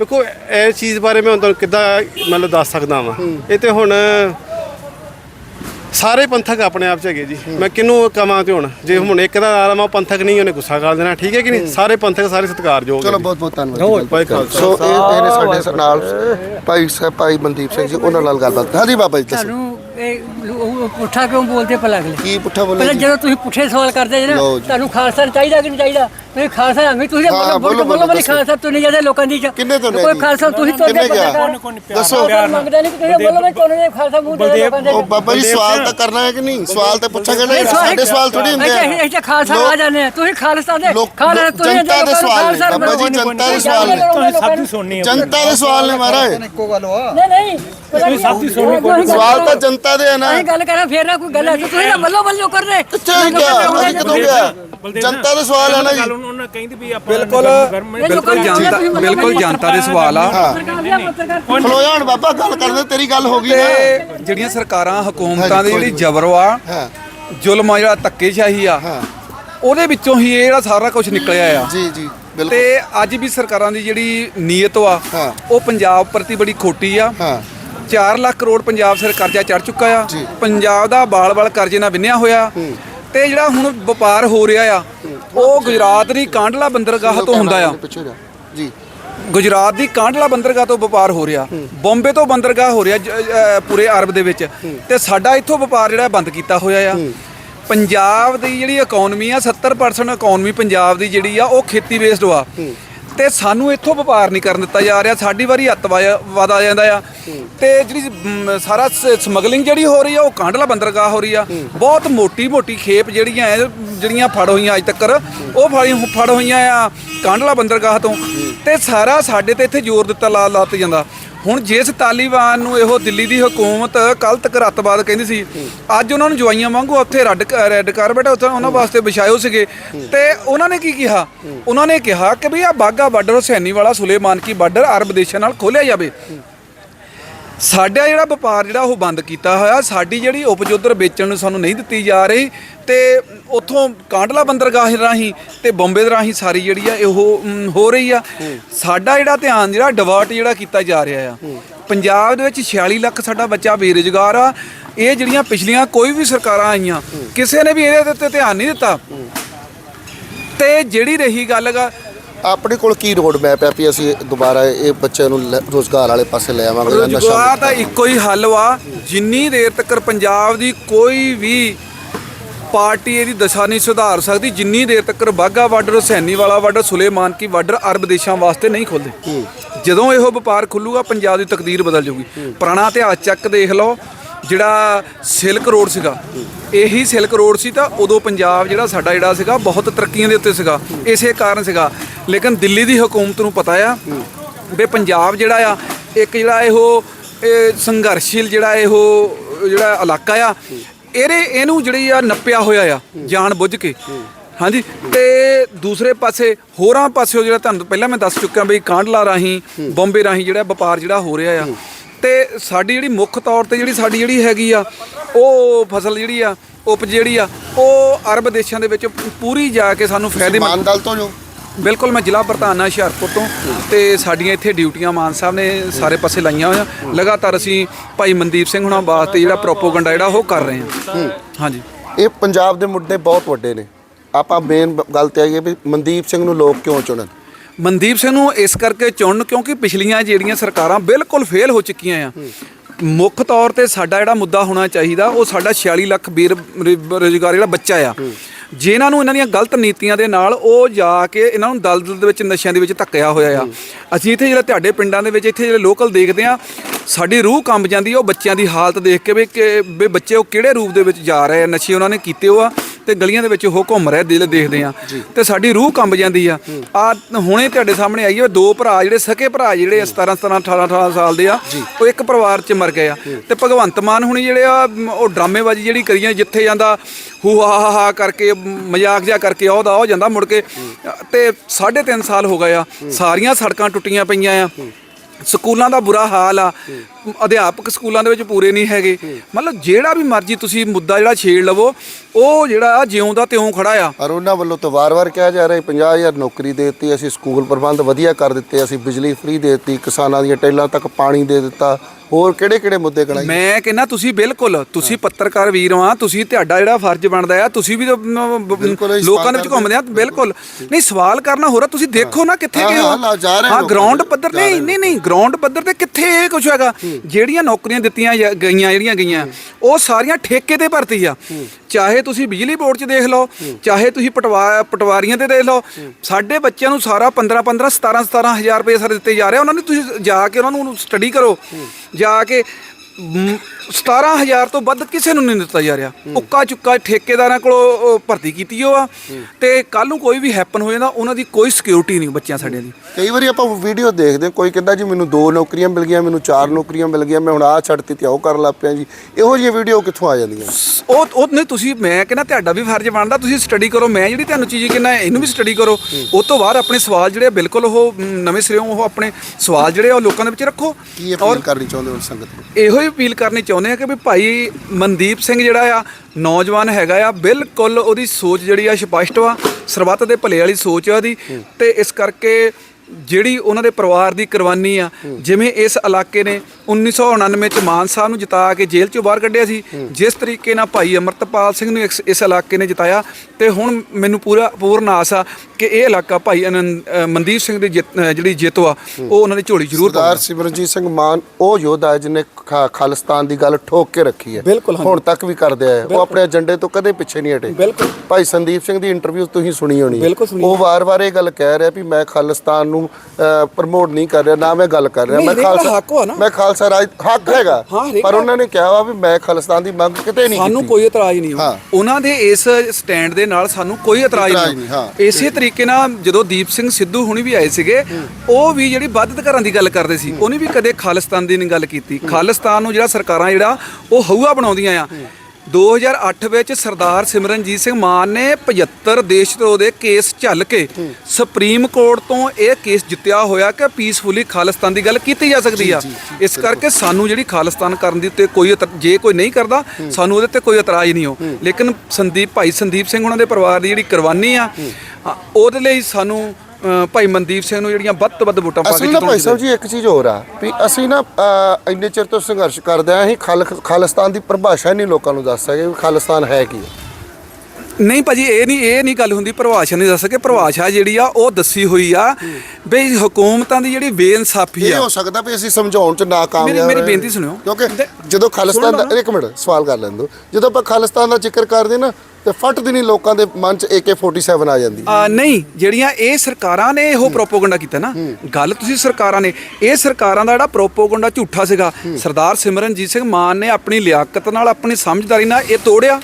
Speaker 1: ਵੇਖੋ ਇਹ ਚੀਜ਼ ਬਾਰੇ ਮੈਂ ਤੁਹਾਨੂੰ ਕਿੱਦਾਂ ਮਤਲਬ ਦੱਸ ਸਕਦਾ ਵਾਂ। ਇਹ ਤੇ ਹੁਣ ਸਾਰੇ ਪੰਥਕ ਆਪਣੇ ਆਪ ਚ ਹੈਗੇ ਜੀ। ਮੈਂ ਕਿਹਨੂੰ ਕਵਾਂ ਤੇ ਹੁਣ? ਜੇ ਹੁਣ ਇੱਕ ਦਾ ਆਲਮਾ ਪੰਥਕ ਨਹੀਂ ਉਹਨੇ ਗੁੱਸਾ ਕਰ ਦੇਣਾ ਠੀਕ ਹੈ ਕਿ ਨਹੀਂ? ਸਾਰੇ ਪੰਥਕ ਸਾਰੇ ਸਤਿਕਾਰਯੋਗ
Speaker 2: ਚਲੋ ਬਹੁਤ ਬਹੁਤ ਧੰਨਵਾਦ ਸੋ ਇਹ ਸਾਡੇ ਨਾਲ ਭਾਈ ਸਾਹਿਬ ਭਾਈ ਮਨਦੀਪ ਸਿੰਘ ਜੀ ਉਹਨਾਂ ਨਾਲ ਗੱਲਬਾਤ। ਹਾਂਜੀ ਬਾਬਾ ਜੀ
Speaker 4: ਤੁਹਾਨੂੰ ਇਹ ਪੁੱਠਾ ਕਿਉਂ ਬੋਲਦੇ ਭਲਾ ਅਗਲੇ
Speaker 2: ਕੀ ਪੁੱਠਾ ਬੋਲੇ
Speaker 4: ਪਹਿਲਾਂ
Speaker 2: ਜੀ?
Speaker 4: ਜਦੋਂ ਤੁਸੀਂ ਪੁੱਠੇ ਸਵਾਲ ਕਰਦੇ ਜੇ ਨਾ
Speaker 2: ਲਓ ਜੀ।
Speaker 4: ਤੁਹਾਨੂੰ ਖਾਲਸਾ ਚਾਹੀਦਾ ਕਿ ਨਹੀਂ ਚਾਹੀਦਾ? ਤੁਸੀਂ ਖਾਲਸਾ ਐਵੇਂ ਤੁਸੀਂ
Speaker 2: ਹਾਂ,
Speaker 4: ਬੋਲੋ
Speaker 2: ਬੋਲੋ,
Speaker 4: ਬੋਲੋ
Speaker 2: ਬੋਲੋ,
Speaker 4: ਬੋਲੋ
Speaker 2: ਦੱਸੋ।
Speaker 4: ਖਾਲਸਾ ਤੁਸੀਂ ਨਹੀਂ ਜਾਂਦੇ ਲੋਕਾਂ ਦੀ ਚ
Speaker 2: ਕਿੰਨੇ ਤੋਂ ਨੇ
Speaker 4: ਕੋਈ? ਖਾਲਸਾ ਤੁਸੀਂ ਤੋਂ
Speaker 2: ਕਿੰਨੇ ਗਿਆ? ਦੱਸੋ।
Speaker 4: ਮੰਗਦਾ ਨਹੀਂ ਕਿ ਤੁਸੀਂ ਬੋਲੋ ਵੀ ਕੋਨੇ ਖਾਲਸਾ ਮੂੰਹ ਦੇ ਲੋਕਾਂ ਦੇ
Speaker 2: ਉਹ ਬਾਬਾ ਜੀ ਸਵਾਲ ਤਾਂ ਕਰਨਾ ਹੈ ਕਿ ਨਹੀਂ? ਸਵਾਲ ਤਾਂ ਪੁੱਛਾਂਗੇ ਨਾ ਸਾਡੇ ਸਵਾਲ ਥੋੜੀ ਹੁੰਦੇ ਆ।
Speaker 4: ਇੱਥੇ ਖਾਲਸਾ ਆ ਜਾਂਦੇ ਆ ਤੁਸੀਂ ਖਾਲਸਾ ਦੇ
Speaker 2: ਲੋਕ-
Speaker 4: ਖਾਲਸਾ
Speaker 2: ਲੋਕ-
Speaker 4: ਤੁਸੀਂ
Speaker 2: ਜਨਤਾ ਦੇ ਸਵਾਲ ਨੇ, ਬਾਬਾ ਜੀ। ਜਨਤਾ ਦੇ ਸਵਾਲ ਨੇ।
Speaker 4: ਤੁਸੀਂ
Speaker 5: ਸਭ ਦੀ ਸੁਣਨੀ ਹੈ
Speaker 2: ਜਨਤਾ ਦੇ ਸਵਾਲ ਨੇ ਮਹਾਰਾਜ
Speaker 4: ਨਹੀਂ। ਨਹੀਂ ਤੁਸੀਂ
Speaker 5: ਸਭ ਦੀ ਸੁਣਨੀ ਕੋਈ
Speaker 2: ਸਵਾਲ ਤਾਂ ਜਨਤਾ ਦੇ ਆ ਨਾ
Speaker 4: ਅਸੀਂ ਗੱਲ ਕਰਾਂ ਫੇਰ ਨਾ ਕੋਈ ਗੱਲ ਹੈ। ਤੁਸੀਂ ਨਾ ਬੱਲੋ ਬੱਲੋ ਕਰਦੇ
Speaker 2: ਕਿੱਥੇ ਗਿਆ ਅਸੀਂ ਕਦੋਂ ਗਿਆ? ਜਨਤਾ ਦੇ ਸਵਾਲ ਹੈ ਨਾ ਜੀ।
Speaker 5: ਉਹਨਾਂ ਕਹਿੰਦੀ ਵੀ ਆਪਾਂ
Speaker 3: ਬਿਲਕੁਲ। ਬਿਲਕੁਲ ਜਨਤਾ ਬਿਲਕੁਲ ਜਨਤਾ ਦੇ ਸਵਾਲ ਆ।
Speaker 2: ਖਲੋ ਜਾਣ ਬਾਬਾ ਗੱਲ ਕਰਦੇ ਤੇਰੀ ਗੱਲ ਹੋ ਗਈ ਨਾ।
Speaker 3: ਜਿਹੜੀਆਂ ਸਰਕਾਰਾਂ ਹਕੂਮਤਾਂ ਦੀ ਜਿਹੜੀ ਜਬਰ ਆ
Speaker 2: ਹਾਂ।
Speaker 3: ਜ਼ੁਲਮ ਆ ਜਿਹੜਾ ਧੱਕੇਸ਼ਾਹੀ ਆ
Speaker 2: ਹਾਂ।
Speaker 3: ਉਹਦੇ ਵਿੱਚੋਂ ਹੀ ਇਹ ਜਿਹੜਾ ਸਾਰਾ ਕੁਝ ਨਿਕਲਿਆ ਆ।
Speaker 2: ਜੀ ਜੀ ਬਿਲਕੁਲ।
Speaker 3: ਤੇ ਅੱਜ ਵੀ ਸਰਕਾਰਾਂ ਦੀ ਜਿਹੜੀ ਨੀਅਤ ਆ। ਉਹ ਪੰਜਾਬ ਪ੍ਰਤੀ ਬੜੀ ਖੋਟੀ ਆ।
Speaker 2: ਹਾਂ।
Speaker 3: 4 ਲੱਖ ਕਰੋੜ ਪੰਜਾਬ ਸਿਰ ਕਰਜ਼ਾ ਚੜ ਚੁੱਕਾ ਆ। ਪੰਜਾਬ ਦਾ ਬਾਲ-ਬਾਲ ਕਰਜ਼ੇ ਨਾਲ ਵਿੰਨਿਆ ਹੋਇਆ। ਤੇ ਜਿਹੜਾ ਹੁਣ ਵਪਾਰ ਹੋ ਰਿਹਾ ਆ ਉਹ ਗੁਜਰਾਤ ਦੀ ਕਾਂਡਲਾ ਬੰਦਰਗਾਹ ਤੋਂ ਹੁੰਦਾ ਆ।
Speaker 2: ਜਾ।
Speaker 3: ਗੁਜਰਾਤ ਦੀ ਕਾਂਡਲਾ ਬੰਦਰਗਾਹ ਤੋਂ ਵਪਾਰ ਹੋ ਰਿਹਾ। ਬੰਬੇ ਤੋਂ ਬੰਦਰਗਾਹ ਹੋ ਰਿਹਾ ਪੂਰੇ ਅਰਬ ਦੇ ਵਿੱਚ। ਤੇ ਸਾਡਾ ਇੱਥੋਂ ਵਪਾਰ ਜਿਹੜਾ ਬੰਦ ਕੀਤਾ ਹੋਇਆ ਆ। ਪੰਜਾਬ ਦੀ ਜਿਹੜੀ ਇਕਨੋਮੀ ਆ 70% ਇਕਨੋਮੀ ਪੰਜਾਬ ਦੀ ਜਿਹੜੀ ਆ ਉਹ ਖੇਤੀ ਬੇਸਡ ਆ। ਤੇ ਸਾਨੂੰ ਇੱਥੋਂ ਵਪਾਰ ਨਹੀਂ ਕਰਨ ਦਿੱਤਾ ਜਾ ਰਿਹਾ। ਸਾਡੀ ਵਾਰੀ ਅੱਤਵਾਦ ਆ ਜਾਂਦਾ ਆ। ਤੇ ਜਿਹੜੀ ਮ, ਸਾਰਾ ਸਮਗਲਿੰਗ ਜਿਹੜੀ ਹੋ ਰਹੀ ਆ ਉਹ ਕਾਂਡਲਾ ਬੰਦਰਗਾਹ ਹੋ ਰਹੀ ਆ। ਬਹੁਤ ਮੋਟੀ ਮੋਟੀ ਖੇਪ ਜਿਹੜੀਆਂ ਐ ਜਿਹੜੀਆਂ ਫੜ ਹੋਈਆਂ ਅੱਜ ਤੱਕ ਉਹ ਫੜੀ ਫੜ ਹੋਈਆਂ ਆ ਕਾਂਡਲਾ ਬੰਦਰਗਾਹ ਤੋਂ। ਤੇ ਸਾਰਾ ਸਾਡੇ ਤੇ ਇੱਥੇ ਜ਼ੋਰ ਦਿੱਤਾ ਲਾ ਲਾਤ ਜਾਂਦਾ। ਹੁਣ ਜਿਸ ਤਾਲਿਬਾਨ ਨੂੰ ਇਹੋ ਦਿੱਲੀ ਦੀ ਹਕੂਮਤ ਕੱਲ ਤੱਕ ਰੱਤਵਾਦ ਕਹਿੰਦੀ ਸੀ, ਅੱਜ ਉਹਨਾਂ ਨੂੰ ਜਵਾਈਆਂ ਵਾਂਗੂ ਉੱਥੇ ਰੈੱਡ ਰੈੱਡ ਕਾਰਪੇਟ ਉੱਥੇ ਉਹਨਾਂ ਵਾਸਤੇ ਵਿਛਾਇਓ ਸੀਗੇ। ਤੇ ਉਹਨਾਂ ਨੇ ਕੀ ਕਿਹਾ? ਉਹਨਾਂ ਨੇ ਕਿਹਾ ਕਿ ਵੀ ਆ ਬਾਗਾ ਬਾਰਡਰ ਹੁਸੈਨੀ ਵਾਲਾ ਸੁਲੇਮਾਨ ਕੀ ਬਾਰਡਰ ਅਰਬ ਦੇਸ਼ਾਂ ਨਾਲ ਖੋਲਿਆ ਜਾਵੇ। ਸਾਡਾ ਜਿਹੜਾ ਵਪਾਰ ਜਿਹੜਾ ਉਹ ਬੰਦ ਕੀਤਾ ਹੋਇਆ ਸਾਡੀ ਜਿਹੜੀ ਉਪਜ ਉੱਧਰ ਵੇਚਣ ਨੂੰ ਸਾਨੂੰ ਨਹੀਂ ਦਿੱਤੀ ਜਾ ਰਹੀ ਤੇ ਉੱਥੋਂ ਕਾਂਡਲਾ ਬੰਦਰਗਾਹ ਰਾਹੀਂ ਤੇ ਬੰਬੇ ਦੇ ਰਾਹੀਂ ਸਾਰੀ ਜਿਹੜੀ ਆ ਇਹ ਹੋ ਰਹੀ ਆ। ਸਾਡਾ ਜਿਹੜਾ ਧਿਆਨ ਜਿਹੜਾ ਡਿਵਰਟ ਜਿਹੜਾ ਕੀਤਾ ਜਾ ਰਿਹਾ ਆ। ਪੰਜਾਬ ਦੇ ਵਿੱਚ 46 ਲੱਖ ਸਾਡਾ ਬੱਚਾ ਬੇਰੁਜ਼ਗਾਰ ਆ। ਇਹ ਜਿਹੜੀਆਂ ਪਿਛਲੀਆਂ ਕੋਈ ਵੀ ਸਰਕਾਰਾਂ ਆਈਆਂ ਕਿਸੇ ਨੇ ਵੀ ਇਹਦੇ ਉੱਤੇ ਧਿਆਨ ਨਹੀਂ ਦਿੱਤਾ। ਤੇ ਜਿਹੜੀ ਰਹੀ ਗੱਲ
Speaker 2: ਆਪਣੇ ਕੋਲ ਕੀ ਰੋਡ ਮੈਪ ਹੈ ਵੀ ਅਸੀਂ ਦੁਬਾਰਾ ਇਹ ਬੱਚਿਆਂ ਨੂੰ ਲੈ- ਰੋਜ਼ਗਾਰ ਵਾਲੇ ਪਾਸੇ ਲੈ ਆਵਾਂਗੇ ਜਾਂ ਨਸ਼ਾ
Speaker 3: ਰੁਜ਼ਗਾਰ ਦਾ ਇੱਕੋ ਹੀ ਹੱਲ ਵਾ। ਜਿੰਨੀ ਦੇਰ ਤੱਕ ਪੰਜਾਬ ਦੀ ਕੋਈ ਵੀ ਪਾਰਟੀ ਇਹਦੀ ਦਸ਼ਾ ਨਹੀਂ ਸੁਧਾਰ ਸਕਦੀ ਜਿੰਨੀ ਦੇਰ ਤੱਕ Wagah border Hussainiwala border Sulemanki border ਅਰਬ ਦੇਸ਼ਾਂ ਵਾਸਤੇ ਨਹੀਂ ਖੁੱਲਦੇ ਜਦੋਂ ਇਹੋ ਵਪਾਰ ਖੁੱਲੂਗਾ ਪੰਜਾਬ ਦੀ ਤਕਦੀਰ ਬਦਲ ਜਾਊਗੀ। ਪੁਰਾਣਾ ਇਤਿਹਾਸ ਚੱਕ ਦੇਖ ਲਓ ਜਿਹੜਾ ਸਿਲਕ ਰੋਡ ਸੀਗਾ, ਇਹੀ ਸਿਲਕ ਰੋਡ ਸੀ ਤਾਂ ਉਦੋਂ ਪੰਜਾਬ ਜਿਹੜਾ ਸਾਡਾ ਜਿਹੜਾ ਸੀਗਾ, ਬਹੁਤ ਤਰੱਕੀਆਂ ਦੇ ਉੱਤੇ ਸੀਗਾ, ਇਸੇ ਕਾਰਨ ਸੀਗਾ। ਲੇਕਿਨ ਦਿੱਲੀ ਦੀ ਹਕੂਮਤ ਨੂੰ ਪਤਾ ਆ ਵੀ ਪੰਜਾਬ ਜਿਹੜਾ ਆ, ਇੱਕ ਜਿਹੜਾ ਇਹੋ, ਇਹ ਸੰਘਰਸ਼ੀਲ ਜਿਹੜਾ ਇਹੋ ਜਿਹੜਾ ਇਲਾਕਾ ਆ, ਇਹਦੇ, ਇਹਨੂੰ ਜਿਹੜੀ ਆ ਨੱਪਿਆ ਹੋਇਆ ਆ, ਜਾਣ ਬੁੱਝ ਕੇ। ਹਾਂਜੀ, ਤੇ ਦੂਸਰੇ ਪਾਸੇ, ਹੋਰਾਂ ਪਾਸਿਓ ਜਿਹੜਾ ਤੁਹਾਨੂੰ ਪਹਿਲਾਂ ਮੈਂ ਦੱਸ ਚੁੱਕਿਆ ਬਈ ਕਾਂਡਲਾ ਰਾਹੀਂ, ਬੰਬੇ ਰਾਹੀਂ ਜਿਹੜਾ ਵਪਾਰ ਜਿਹੜਾ ਹੋ ਰਿਹਾ ਆ ਤੇ ਸਾਡੀ ਜਿਹੜੀ ਮੁੱਖ ਤੌਰ ਤੇ ਜਿਹੜੀ ਸਾਡੀ ਜਿਹੜੀ ਹੈਗੀ ਆ ਉਹ ਫਸਲ ਜਿਹੜੀ ਆ ਉਪਜ ਜਿਹੜੀ ਆ ਉਹ ਅਰਬ ਦੇਸ਼ਾਂ ਦੇ ਵਿੱਚ ਪੂਰੀ ਜਾ ਕੇ ਸਾਨੂੰ ਫਾਇਦੇਮੰਦ
Speaker 2: ਮਾਨ ਦਲ ਤੋਂ ਜੋ?
Speaker 3: ਬਿਲਕੁਲ ਮੈਂ ਜ਼ਿਲ੍ਹਾ ਪ੍ਰਧਾਨ ਹੁਸ਼ਿਆਰਪੁਰ ਤੋਂ ਤੇ ਸਾਡੀਆਂ ਇੱਥੇ ਡਿਊਟੀਆਂ ਮਾਨ ਸਾਹਿਬ ਨੇ ਸਾਰੇ ਪਾਸੇ ਲਾਈਆਂ ਹੋਈਆਂ। ਲਗਾਤਾਰ ਅਸੀਂ ਭਾਈ ਮਨਦੀਪ ਸਿੰਘ ਹੁਣਾਂ ਵਾਸਤੇ ਜਿਹੜਾ ਪ੍ਰੋਪੋਗੰਡਾ ਜਿਹੜਾ ਉਹ ਕਰ ਰਹੇ ਹਾਂ। ਹਾਂਜੀ।
Speaker 2: ਇਹ ਪੰਜਾਬ ਦੇ ਮੁੱਦੇ ਬਹੁਤ ਵੱਡੇ ਨੇ। ਆਪਾਂ ਮੇਨ ਗੱਲ ਤੇ ਆਈਏ ਵੀ ਮਨਦੀਪ ਸਿੰਘ ਨੂੰ ਲੋਕ ਕਿਉਂ ਚੁਣਨ?
Speaker 3: ਮਨਦੀਪ ਸਿੰਘ ਨੂੰ ਇਸ ਕਰਕੇ ਚੁਣਨ ਕਿਉਂਕਿ ਪਿਛਲੀਆਂ ਜਿਹੜੀਆਂ ਸਰਕਾਰਾਂ ਬਿਲਕੁਲ ਫੇਲ ਹੋ ਚੁੱਕੀਆਂ ਆ। ਮੁੱਖ ਤੌਰ ਤੇ ਸਾਡਾ ਜਿਹੜਾ ਮੁੱਦਾ ਹੋਣਾ ਚਾਹੀਦਾ ਉਹ ਸਾਡਾ 46 ਲੱਖ ਬੇਰ ਰੋਜ਼ਗਾਰ ਜਿਹੜਾ ਬੱਚਾ ਆ। ਜੇ ਇਹਨਾਂ ਨੂੰ ਇਹਨਾਂ ਦੀਆਂ ਗਲਤ ਨੀਤੀਆਂ ਦੇ ਨਾਲ ਉਹ ਜਾ ਕੇ ਇਹਨਾਂ ਨੂੰ ਦਲਦਲ ਦੇ ਵਿੱਚ ਨਸ਼ਿਆਂ ਦੇ ਵਿੱਚ ਧੱਕਿਆ ਹੋਇਆ ਆ। ਅਸੀਂ ਇੱਥੇ ਜਿਹੜਾ ਤੁਹਾਡੇ ਪਿੰਡਾਂ ਦੇ ਵਿੱਚ ਇੱਥੇ ਜਿਹੜੇ ਲੋਕਲ ਦੇਖਦੇ ਆ ਸਾਡੀ ਰੂਹ ਕੰਬ ਜਾਂਦੀ ਆ ਉਹ ਬੱਚਿਆਂ ਦੀ ਹਾਲਤ ਦੇਖ ਕੇ ਵੀ ਕਿ ਬੱਚੇ ਉਹ ਕਿਹੜੇ ਰੂਪ ਦੇ ਵਿੱਚ ਜਾ ਰਹੇ ਆ ਨਸ਼ੇ ਉਹਨਾਂ ਨੇ ਕੀਤੇ ਹੋ ਆ। ਤੇ ਗਲੀਆਂ ਦੇ ਵਿੱਚ ਉਹ ਘੁੰਮ ਰਹੇ ਦਿਲ ਦੇਖਦੇ ਆ। ਤੇ ਸਾਡੀ ਰੂਹ ਕੰਬ ਜਾਂਦੀ ਆ। ਆ ਹੁਣੇ ਤੁਹਾਡੇ ਸਾਹਮਣੇ ਆਈ ਆ ਦੋ ਭਰਾ ਜਿਹੜੇ ਸਕੇ ਭਰਾ ਜਿਹੜੇ 17 17 18 18 ਸਾਲ ਦੇ ਆ। ਉਹ ਇੱਕ ਪਰਿਵਾਰ 'ਚ ਮਰ ਗਏ ਆ। ਤੇ ਭਗਵੰਤ ਮਾਨ ਹੁਣੀ ਜਿਹੜੇ ਆ ਉਹ ਡਰਾਮੇਬਾਜ਼ੀ ਜਿਹੜੀ ਕਰੀਆਂ ਜਿੱਥੇ ਜਾਂਦਾ ਹੂ ਹਾ ਹਾ ਹਾ ਕਰਕੇ ਮਜ਼ਾਕ ਜਿਹਾ ਕਰਕੇ ਉਹਦਾ ਹੋ ਜਾਂਦਾ ਮੁੜ ਕੇ। ਤੇ 3.5 ਸਾਲ ਹੋ ਗਏ ਆ। ਸਾਰੀਆਂ ਸੜਕਾਂ ਟੁੱਟੀਆਂ ਪਈਆਂ ਆ। ਸਕੂਲਾਂ ਦਾ ਬੁਰਾ ਹਾਲ ਆ। ਅਧਿਆਪਕ ਸਕੂਲਾਂ ਦੇ ਵਿੱਚ ਪੂਰੇ ਨਹੀਂ ਹੈਗੇ। ਮਤਲਬ ਜਿਹੜਾ ਵੀ ਮਰਜ਼ੀ ਤੁਸੀਂ ਮੁੱਦਾ ਜਿਹੜਾ ਛੇੜ ਲਵੋ ਉਹ ਜਿਹੜਾ ਜਿਉਂ ਦਾ ਤਿਉਂ ਖੜਾ ਆ।
Speaker 2: ਔਰ ਉਹਨਾਂ ਵੱਲੋਂ ਤਾਂ ਵਾਰ-ਵਾਰ ਕਿਹਾ ਜਾ ਰਿਹਾ 50000 ਨੌਕਰੀ ਦੇ ਦਿੱਤੀ ਅਸੀਂ ਸਕੂਲ ਪ੍ਰਬੰਧ ਵਧੀਆ ਕਰ ਦਿੱਤੇ ਅਸੀਂ ਬਿਜਲੀ ਫ੍ਰੀ ਦੇ ਦਿੱਤੀ ਕਿਸਾਨਾਂ ਦੀਆਂ ਟੈਲਾਂ ਤੱਕ ਪਾਣੀ ਦੇ ਦਿੱਤਾ ਹੋਰ ਕਿਹੜੇ ਕਿਹੜੇ ਮੁੱਦੇ ਗਣਾਈ
Speaker 3: ਮੈਂ ਕਹਿੰਦਾ ਤੁਸੀਂ ਬਿਲਕੁਲ ਤੁਸੀਂ ਪੱਤਰਕਾਰ ਵੀਰ ਆ ਤੁਸੀਂ ਤੁਹਾਡਾ ਜਿਹੜਾ ਫਰਜ਼ ਬਣਦਾ ਆ ਤੁਸੀਂ ਵੀ ਤਾਂ, ਲੋਕਾਂ ਦੇ ਵਿੱਚ ਘੁੰਮਦੇ ਆ ਬਿਲਕੁਲ। ਨਹੀਂ ਸਵਾਲ ਕਰਨਾ ਹੋਰ ਆ, ਤੁਸੀਂ ਦੇਖੋ ਨਾ ਕਿੱਥੇ
Speaker 2: ਹਾਂ,
Speaker 3: ਗਏ
Speaker 2: ਹਾਂ,
Speaker 3: ਹਾਂ ਗਰਾਊਂਡ ਪੱਧਰ ਨਹੀਂ ਨਹੀਂ ਨਹੀਂ ਗਰਾਊਂਡ ਪੱਧਰ ਤੇ ਕਿੱਥੇ ਇਹ ਕੁਝ ਹੈਗਾ? ਜਿਹੜੀਆਂ ਨੌਕਰੀਆਂ ਦਿੱਤੀਆਂ ਗਈਆਂ ਜਿਹੜੀਆਂ ਗਈਆਂ ਉਹ ਸਾਰੀਆਂ ਠੇਕੇ ਤੇ ਭਰਤੀ ਆ। ਚਾਹੇ ਤੁਸੀਂ ਬਿਜਲੀ ਬੋਰਡ 'ਚ ਦੇਖ ਲਓ ਚਾਹੇ ਤੁਸੀਂ ਪਟਵਾ ਪਟਵਾਰੀਆਂ ਤੇ ਦੇਖ ਲਓ ਸਾਡੇ ਬੱਚਿਆਂ ਨੂੰ ਸਾਰਾ 15 15 17 17 ਹਜ਼ਾਰ ਰੁਪਏ ਸਾਰੇ ਦਿੱਤੇ ਜਾ ਰਹੇ। ਉਹਨਾਂ ਨੂੰ ਤੁਸੀਂ ਜਾ ਕੇ ਉਹਨਾਂ ਨੂੰ ਸਟੱਡੀ ਕਰੋ। ਜਾ ਕੇ 17000 ਤੋਂ ਵੱਧ ਕਿਸੇ ਨੂੰ ਨਹੀਂ ਦਿੱਤਾ ਜਾ ਰਿਹਾ। ਉੱਕਾ ਚੁੱਕਾ ਠੇਕੇਦਾਰਾਂ ਕੋਲੋਂ ਉਹ ਭਰਤੀ ਕੀਤੀ ਉਹ ਆ। ਤੇ ਕੱਲ ਨੂੰ ਕੋਈ ਵੀ ਹੈਪਨ ਹੋ ਜਾਂਦਾ ਉਹਨਾਂ ਦੀ ਕੋਈ ਸਿਕਿਉਰਿਟੀ ਨਹੀਂ ਬੱਚਿਆਂ ਸਾਡਿਆਂ ਦੀ।
Speaker 2: ਕਈ ਵਾਰੀ ਆਪਾਂ ਵੀਡੀਓ ਦੇਖਦੇ ਕੋਈ ਕਹਿੰਦਾ ਜੀ ਮੈਨੂੰ ਦੋ ਨੌਕਰੀਆਂ ਮਿਲ ਗਈਆਂ ਮੈਨੂੰ ਚਾਰ ਨੌਕਰੀਆਂ ਮਿਲ ਗਈਆਂ ਮੈਂ ਹੁਣ ਆਹ ਛੱਡਤੀ ਤੇ ਉਹ ਕਰਨ ਲੱਗ ਪਿਆ ਜੀ। ਇਹੋ ਜਿਹੀਆਂ ਵੀਡੀਓ ਕਿੱਥੋਂ ਆ ਜਾਂਦੀਆਂ
Speaker 3: ਉਹ ਉਹ ਨਹੀਂ ਤੁਸੀਂ ਮੈਂ ਕਹਿੰਦਾ ਤੁਹਾਡਾ ਵੀ ਫਰਜ਼ ਬਣਦਾ ਤੁਸੀਂ ਸਟੱਡੀ ਕਰੋ ਮੈਂ ਜਿਹੜੀ ਤੁਹਾਨੂੰ ਚੀਜ਼ ਕਹਿੰਦਾ ਇਹਨੂੰ ਵੀ ਸਟੱਡੀ ਕਰੋ। ਉਸ ਤੋਂ ਬਾਅਦ ਆਪਣੇ ਸਵਾਲ ਜਿਹੜੇ ਆ, ਬਿਲਕੁਲ ਉਹ ਨਵੇਂ ਸਿਰਿਓਂ ਉਹ ਆਪਣੇ ਸਵਾਲ ਜਿਹੜੇ ਆ ਉਹ ਲੋਕਾਂ ਦੇ ਵਿੱਚ ਰੱਖੋ।
Speaker 2: ਕੀ ਅਪੀਲ ਕਰਨੀ ਚਾਹੁੰਦੇ ਹੋ ਸੰਗਤ ਨੂੰ?
Speaker 3: ਇਹੋ ਹੀ ਅਪੀਲ ਕਰਨੀ ਚਾਹੁੰਦੇ ਆ ਕਿ ਵੀ ਭਾਈ ਮਨਦੀਪ ਸਿੰਘ ਜਿਹੜਾ ਆ ਨੌਜਵਾਨ ਹੈਗਾ ਆ ਬਿਲਕੁਲ ਉਹਦੀ ਸੋਚ ਜਿਹੜੀ ਆ ਸਪਸ਼ਟ ਵਾ ਸਰਬੱਤ ਦੇ ਭਲੇ ਵਾਲੀ ਸੋਚ ਆ ਉਹਦੀ। ਤੇ ਇਸ ਕਰਕੇ ਜਿਹੜੀ ਉਹਨਾਂ ਦੇ ਪਰਿਵਾਰ ਦੀ ਕੁਰਬਾਨੀ ਆ ਜਿਵੇਂ ਇਸ ਇਲਾਕੇ ਨੇ 1999 ਚ ਮਾਨ ਸਾਹਿਬ ਨੂੰ ਜਿਤਾ ਕੇ ਜੇਲ੍ਹ ਚੋਂ ਬਾਹਰ ਕੱਢਿਆ ਸੀ ਜਿਸ ਤਰੀਕੇ ਨਾਲ ਭਾਈ ਅਮਰਤਪਾਲ ਸਿੰਘ ਨੂੰ ਇਸ- ਇਸ ਇਲਾਕੇ ਨੇ ਜਿਤਾਇਆ ਤੇ ਹੁਣ ਮੈਨੂੰ ਪੂਰਾ ਪੂਰਨ ਆਸ ਆ ਕਿ ਇਹ ਇਲਾਕਾ ਭਾਈ ਅਨੰਦ- ਮਨਦੀਪ ਸਿੰਘ ਦੀ ਜਿਹੜੀ ਜਿੱਤ ਆ ਉਹ ਉਹਨਾਂ ਦੀ ਝੋਲੀ ਜ਼ਰੂਰ
Speaker 2: ਸਰਦਾਰ
Speaker 3: ਪਾਉਂਦਾ
Speaker 2: ਸਿਮਰਨਜੀਤ ਸਿੰਘ ਮਾਨ ਉਹ ਯੋਧਾ ਹੈ ਜਿਹਨੇ ਖਾ- ਖਾਲਿਸਤਾਨ ਦੀ ਗੱਲ ਠੋਕ ਕੇ ਰੱਖੀ ਹੈ। ਹੁਣ ਤੱਕ ਵੀ ਕਰਦੇ ਆਏ। ਉਹ ਆਪਣੇ ਏਜੰਡੇ ਤੋਂ ਕਦੇ ਪਿੱਛੇ ਨਹੀਂ ਹਟੇ।
Speaker 3: ਬਿਲਕੁਲ।
Speaker 2: ਭਾਈ ਸੰਦੀਪ ਸਿੰਘ ਦੀ ਇੰਟਰਵਿਊ ਤੁਸੀਂ ਸੁਣੀ ਹੋਣੀ ਉਹ ਵਾਰ-ਵਾਰ ਇਹ ਗੱਲ ਕਹਿ ਰਿਹਾ ਵੀ ਮੈਂ ਖਾਲਿਸਤਾਨ ਨੂੰ ਪ੍ਰਮੋਟ ਨਹੀਂ ਕਰ ਰਿਹਾ ਨਾ ਮੈਂ ਗੱਲ ਕਰ ਰਿਹਾ। ਮੈਂ ਖਾਲਸਾ
Speaker 3: ਨਾ।
Speaker 2: ਮੈਂ ਖਾਲਸਾ ਰਾਜ ਹੱਕ ਹੈਗਾ। ਪਰ ਉਹਨਾਂ ਨੇ ਕਿਹਾ ਵਾ ਵੀ ਮੈਂ ਖਾਲਿਸਤਾਨ ਦੀ ਮੰਗ ਕਿਤੇ ਨਹੀਂ
Speaker 3: ਸਾਨੂੰ ਕੋਈ ਇਤਰਾਜ਼ ਨਹੀਂ ਉਹਨਾਂ ਦੇ ਇਸ ਸਟੈਂਡ ਦੇ ਨਾਲ ਸਾਨੂੰ ਕੋਈ ਇਤਰਾਜ਼ ਨਹੀਂ। ਇਸੇ ਤਰੀਕੇ ਨਾਲ ਜਦੋਂ ਦੀਪ ਸਿੰਘ ਸਿੱਧੂ ਹੁਣੀ ਵੀ ਆਏ ਸੀਗੇ ਉਹ ਵੀ ਜਿਹੜੀ ਵੱਧ ਘਰਾਂ ਦੀ ਗੱਲ ਕਰਦੇ ਸੀ ਉਹਨੇ ਵੀ ਕਦੇ ਖਾਲਿਸਤਾਨ ਦੀ ਨਹੀਂ ਗੱਲ ਕੀਤੀ। ਖਾਲਿਸਤਾਨ ਨੂੰ ਜਿਹੜਾ ਸਰਕਾਰਾਂ ਜਿਹੜਾ ਉਹ ਹਊਆ ਬਣਾਉਂਦੀਆਂ ਆ। 2008 ਵਿੱਚ ਸਰਦਾਰ ਸਿਮਰਨਜੀਤ ਸਿੰਘ ਮਾਨ ਨੇ 75 ਦੇਸ਼ ਤੋਂ ਦੇ ਕੇਸ ਝੱਲ ਕੇ ਸੁਪਰੀਮ ਕੋਰਟ ਤੋਂ ਇਹ ਕੇਸ ਜਿੱਤਿਆ ਹੋਇਆ ਕਿ ਪੀਸਫੁਲੀ ਖਾਲਿਸਤਾਨ ਦੀ ਗੱਲ ਕੀਤੀ ਜਾ ਸਕਦੀ ਆ। ਇਸ ਕਰਕੇ ਸਾਨੂੰ ਜਿਹੜੀ ਖਾਲਿਸਤਾਨ ਕਰਨ ਦੀ ਉੱਤੇ ਕੋਈ ਜੇ ਕੋਈ ਨਹੀਂ ਕਰਦਾ ਸਾਨੂੰ ਉਹਦੇ ਤੇ ਕੋਈ ਇਤਰਾਜ਼ ਨਹੀਂ ਹੋ। ਲੇਕਿਨ ਸੰਦੀਪ ਭਾਈ ਸੰਦੀਪ ਸਿੰਘ ਉਹਨਾਂ ਦੇ ਪਰਿਵਾਰ ਦੀ ਜਿਹੜੀ ਕੁਰਬਾਨੀ ਆ, ਉਹਦੇ ਲਈ ਸਾਨੂੰ ਅ, ਭਾਈ ਮਨਦੀਪ ਸਿੰਘ ਨੂੰ ਜਿਹੜੀਆਂ ਵੱਧ ਤੋਂ ਵੱਧ ਵੋਟਾਂ ਪਾ ਕੇ
Speaker 2: ਅਸਲ ਨਾ ਭਾਈ ਸਾਹਿਬ ਜੀ ਇੱਕ ਚੀਜ਼ ਹੋਰ ਆ ਵੀ ਅਸੀਂ ਨਾ ਅਹ, ਇੰਨੇ ਚਿਰ ਤੋਂ ਸੰਘਰਸ਼ ਕਰਦੇ ਆਂ ਅਸੀਂ ਖਾਲ ਖਾਲਿਸਤਾਨ ਦੀ ਪਰਿਭਾਸ਼ਾ ਨਹੀਂ ਲੋਕਾਂ ਨੂੰ ਦੱਸ ਸਕੇ ਵੀ ਖਾਲਿਸਤਾਨ ਹੈ ਕੀ ਹੈ।
Speaker 3: ਨਹੀਂ ਭਾਜੀ ਇਹ ਨਹੀਂ ਇਹ ਨਹੀਂ ਗੱਲ ਹੁੰਦੀ ਪ੍ਰਭਾਸ਼ਾ ਨਹੀਂ ਦੱਸ ਸਕੇ ਪ੍ਰਭਾਸ਼ਾ ਜਿਹੜੀ ਆ ਉਹ ਦੱਸੀ ਹੋਈ ਆ ਬਈ ਹੁਕੂਮਤਾਂ ਦੀ ਜਿਹੜੀ ਬੇਇਨਸਾਫੀ
Speaker 2: ਇਹ
Speaker 3: ਆ
Speaker 2: ਹੋ ਸਕਦਾ ਵੀ ਅਸੀਂ ਸਮਝਾਉਣ ਚ ਨਾਕਾਮਯਾਬ
Speaker 3: ਮੇਰੀ- ਮੇਰੀ। ਬੇਨਤੀ ਸੁਣਿਓ।
Speaker 2: ਕਿਉਂਕਿ ਜਦੋਂ ਖਾਲਿਸਤਾਨ
Speaker 3: ਸੁਣੋ
Speaker 2: ਦਾ ਇੱਕ ਮਿੰਟ ਸਵਾਲ ਕਰ ਲੈਣ ਦਿਓ ਜਦੋਂ ਆਪਾਂ ਖਾਲਿਸਤਾਨ ਦਾ ਜ਼ਿਕਰ ਕਰਦੇ ਨਾ ਤੇ ਫਟ ਦੀ ਨਹੀਂ ਲੋਕਾਂ ਦੇ ਮਨ ਚ AK47 ਆ ਜਾਂਦੀ।
Speaker 3: ਆ ਨਹੀਂ ਜਿਹੜੀਆਂ ਇਹ ਸਰਕਾਰਾਂ ਨੇ ਇਹੋ ਪ੍ਰੋਪੋਗੰਡਾ ਕੀਤਾ ਨਾ। ਗੱਲ ਤੁਸੀਂ ਸਰਕਾਰਾਂ ਨੇ। ਇਹ ਸਰਕਾਰਾਂ ਦਾ ਜਿਹੜਾ ਪ੍ਰੋਪੋਗੰਡਾ ਝੂਠਾ ਸੀਗਾ ਸਰਦਾਰ ਸਿਮਰਨਜੀਤ ਸਿੰਘ ਮਾਨ ਨੇ ਆਪਣੀ ਲਿਆਕਤ ਨਾਲ ਆਪਣੀ ਸਮਝਦਾਰੀ ਨਾਲ ਇਹ ਤੋੜਿਆ।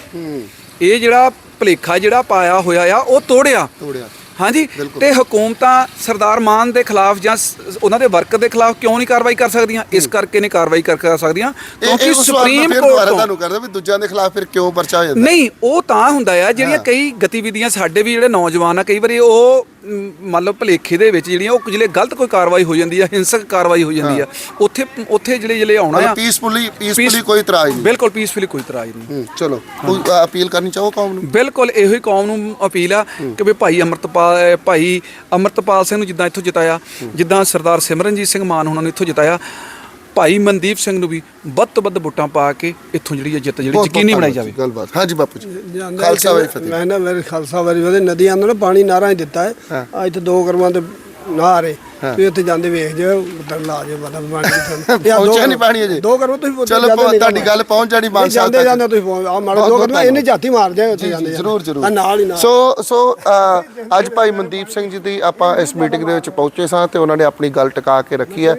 Speaker 3: ਇਹ ਜਿਹੜਾ ਭਲੇਖਾ ਜਿਹੜਾ ਪਾਇਆ ਹੋਇਆ ਆ ਉਹ ਤੋੜਿਆ।
Speaker 2: ਤੋੜਿਆ।
Speaker 3: ਹਾਂਜੀ ਤੇ ਹਕੂਮਤਾਂ ਸਰਦਾਰ ਮਾਨ ਦੇ ਖਿਲਾਫ ਜਾਂ ਉਹਨਾਂ ਦੇ ਵਰਕਰ ਦੇ ਖਿਲਾਫ ਕਿਉਂ ਨਹੀਂ ਕਾਰਵਾਈ ਕਰ ਸਕਦੀਆਂ? ਇਸ ਕਰਕੇ ਨਹੀਂ ਕਾਰਵਾਈ ਕਰ ਕਰ ਸਕਦੀਆਂ। ਕਿਉਂਕਿ ਸੁਪਰੀਮ ਕੋਰਟ ਤੋਂ
Speaker 2: ਤੁਹਾਨੂੰ ਕਰਦਾ ਵੀ ਦੂਜਿਆਂ ਦੇ ਖਿਲਾਫ ਫਿਰ ਕਿਉਂ ਪਰਚਾ ਹੋ ਜਾਂਦਾ?
Speaker 3: ਨਹੀਂ ਉਹ ਤਾਂ ਹੁੰਦਾ ਆ ਜਿਹੜੀਆਂ ਕਈ ਗਤੀਵਿਧੀਆਂ ਸਾਡੇ ਵੀ ਜਿਹੜੇ ਨੌਜਵਾਨ ਆ ਕਈ ਵਾਰੀ ਉਹ ਮੰਨ ਲਓ ਭਲੇਖੇ ਦੇ ਵਿੱਚ ਜਿਹੜੀਆਂ ਉਹ ਜਿਹੜੇ ਗਲਤ ਕੋਈ ਕਾਰਵਾਈ ਹੋ ਜਾਂਦੀ ਆ ਹਿੰਸਕ ਕਾਰਵਾਈ ਹੋ ਜਾਂਦੀ ਆ ਉੱਥੇ ਉੱਥੇ ਜਿਹੜੇ ਜਿਹੜੇ ਆਉਣਾ ਆ
Speaker 2: ਪੀਸਫੁਲੀ ਪੀਸਫੁਲੀ ਕੋਈ ਇਤਰਾਜ਼ ਨਹੀਂ।
Speaker 3: ਬਿਲਕੁਲ ਪੀਸਫੁਲੀ ਕੋਈ ਇਤਰਾਜ਼ ਨਹੀਂ।
Speaker 2: ਚਲੋ ਕੋਈ ਅਪੀਲ ਕਰਨੀ ਚਾਹੋ ਕੌਮ ਨੂੰ?
Speaker 3: ਬਿਲਕੁਲ ਇਹੋ ਹੀ ਕੌਮ ਨੂੰ ਅਪੀਲ ਆ ਕਿ ਵੀ ਭਾਈ ਅਮਰਤਪਾਲ ਭਾਈ ਅਮਰਤਪਾਲ ਸਿੰਘ ਨੂੰ ਜਿੱਦਾਂ ਇੱਥੋਂ ਜਿਤਾਇਆ ਜਿੱਦਾਂ ਸਰਦਾਰ ਸਿਮਰਨਜੀਤ ਸਿੰਘ ਮਾਨ ਉਹਨਾਂ ਨੂੰ ਇੱਥੋਂ ਜਿਤਾਇਆ ਭਾਈ ਮਨਦੀਪ ਸਿੰਘ ਨੂੰ ਵੀ ਵੱਧ ਤੋਂ ਵੱਧ ਵੋਟਾਂ ਪਾ ਕੇ ਇੱਥੋਂ ਜਿਹੜੀ ਇਹ ਜਿੱਤ ਜਿਹੜੀ ਯਕੀਨੀ ਬਣਾਈ ਜਾਵੇ।
Speaker 2: ਗੱਲਬਾਤ। ਹਾਂਜੀ ਬਾਪੂ ਜੀ। ਖਾਲਸਾ ਵਾਹਿ
Speaker 6: ਕਿ
Speaker 2: ਫਤਿਹ।
Speaker 6: ਮੈਂ ਨਾ ਮੇਰੇ ਖਾਲਸਾ ਵਾਰੀ ਵਧੇ ਨਦੀਆਂ ਨੂੰ ਨਾ ਪਾਣੀ ਨਾਰਾਂ ਹੀ ਦਿੱਤਾ ਹੈ। ਆ ਇੱਥੇ ਦੋ ਕਰਮਾਂ ਤੇ ਨਾਰ ਹੈ ਤੁਸੀਂ ਉੱਥੇ ਜਾਂਦੇ ਵੇਖ ਜਾਓ ਉਧਰ ਲਾ ਜਾਓ ਵੀ ਪਾਣੀ ਕਿੱਥੇ
Speaker 2: ਪਹੁੰਚਿਆ ਨਹੀਂ ਪਾਣੀ ਅਜੇ।
Speaker 6: ਦੋ ਕਰਮਾਂ ਤੁਸੀਂ
Speaker 2: ਚਲੋ ਤੁਹਾਡੀ ਗੱਲ ਪਹੁੰਚ ਜਾਣੀ ਮਾਨ ਸਾਹਿਬ
Speaker 6: ਜਾਂਦੇ ਜਾਂਦੇ ਤੁਸੀਂ ਆ
Speaker 2: ਬਹੁਤ-
Speaker 6: ਦੋ ਕਰਮਾਂ ਇਹਨੇ ਝਾਤੀ ਮਾਰ ਜਾਏ ਉੱਥੇ ਜਾਂਦੇ
Speaker 2: ਜਰੂਰ ਜਰੂਰ।
Speaker 6: ਆ ਨਾਲ ਹੀ ਨਾਲ।
Speaker 2: ਸੋ ਸੋ ਅੱਜ ਭਾਈ ਮਨਦੀਪ ਸਿੰਘ ਜੀ ਦੀ ਆਪਾਂ ਇਸ ਮੀਟਿੰਗ ਦੇ ਵਿੱਚ ਪਹੁੰਚੇ ਸਾਂ ਤੇ ਉਹਨਾਂ ਨੇ ਆਪਣੀ ਗੱਲ ਟਿਕਾ ਕੇ ਰੱਖੀ ਹੈ।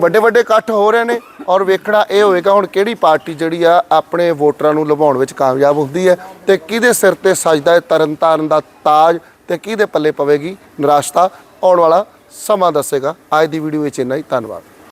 Speaker 2: ਵੱਡੇ ਵੱਡੇ ਇਕੱਠ ਹੋ ਰਹੇ ਨੇ ਔਰ ਵੇਖਣਾ ਇਹ ਹੋਏਗਾ ਹੁਣ ਕਿਹੜੀ ਪਾਰਟੀ ਜਿਹੜੀ ਆ ਆਪਣੇ ਵੋਟਰਾਂ ਨੂੰ ਲੁਭਾਉਣ ਵਿੱਚ ਕਾਮਯਾਬ ਹੁੰਦੀ ਹੈ ਤੇ ਕਿਹਦੇ ਸਿਰ ਤੇ ਸਜਦਾ ਹੈ ਤਰਨਤਾਰਨ ਦਾ ਤਾਜ ਤੇ ਕਿਹਦੇ ਪੱਲੇ ਪਵੇਗੀ ਨਿਰਾਸ਼ਤਾ ਆਉਣ ਵਾਲਾ ਸਮਾਂ ਦੱਸੇਗਾ। ਅੱਜ ਦੀ ਵੀਡੀਓ ਵਿੱਚ ਇੰਨਾ ਹੀ। ਧੰਨਵਾਦ।